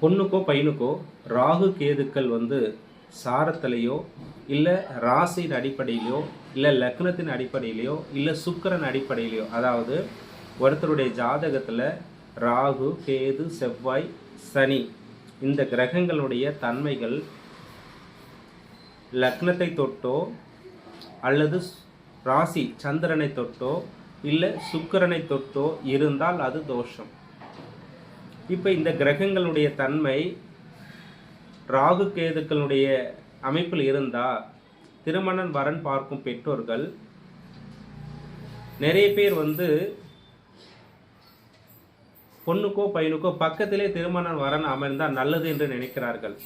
பொண்ணுக்கோ பையனுக்கோ ராகு கேதுக்கள் வந்து சாரத்திலேயோ இல்லை ராசியின் அடிப்படையிலையோ இல்லை லக்னத்தின் அடிப்படையிலையோ இல்லை சுக்கிரன் அடிப்படையிலையோ அதாவது ஒருத்தருடைய ஜாதகத்தில் ராகு கேது செவ்வாய் சனி இந்த கிரகங்களுடைய தன்மைகள் லக்னத்தை தொட்டோ அல்லது ராசி சந்திரனை தொட்டோ இல்லை சுக்கரனை தொட்டோ இருந்தால் அது தோஷம். இப்போ இந்த கிரகங்களுடைய தன்மை ராகு கேதுக்களுடைய அமைப்பில் இருந்தால் திருமணன் வரன் பார்க்கும் பெற்றோர்கள் நிறைய பேர் வந்து பொண்ணுக்கோ பையனுக்கோ பக்கத்திலே திருமணம் வரன் அமர்ந்தால் நல்லது என்று நினைக்கிறார்கள்.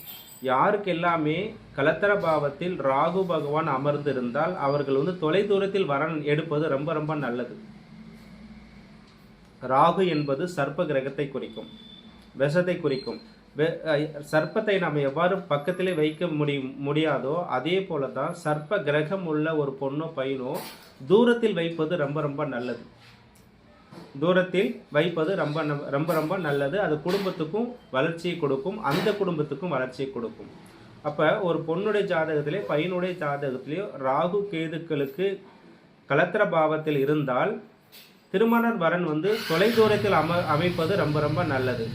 யாருக்கு எல்லாமே கலத்தர பாவத்தில் ராகு பகவான் அமர்ந்திருந்தால் அவர்கள் வந்து தொலைதூரத்தில் வரன் எடுப்பது ரொம்ப ரொம்ப நல்லது. ராகு என்பது சர்ப்ப கிரகத்தை குறிக்கும். விஷத்தை குறிக்கும். வெ- சர்ப்பத்தை நாம் எவ்வாறு பக்கத்திலே வைக்க முடியும் முடியாதோ அதே போல தான் சர்ப்ப கிரகம் உள்ள ஒரு பொண்ணோ பையனோ தூரத்தில் வைப்பது ரொம்ப ரொம்ப நல்லது. தூரத்தில் வைப்பது ரொம்ப நம்- ரொம்ப ரொம்ப நல்லது. அது குடும்பத்துக்கும் வளர்ச்சியை கொடுக்கும். அந்த குடும்பத்துக்கும் வளர்ச்சியை கொடுக்கும். அப்போ ஒரு பொண்ணுடைய ஜாதகத்திலே பையனுடைய ஜாதகத்திலேயோ ராகு கேதுக்களுக்கு கலத்திர பாவத்தில் இருந்தால் திருமண வரன் வந்து தொலைதூரத்தில் அம அமைப்பது ரொம்ப ரொம்ப நல்லது.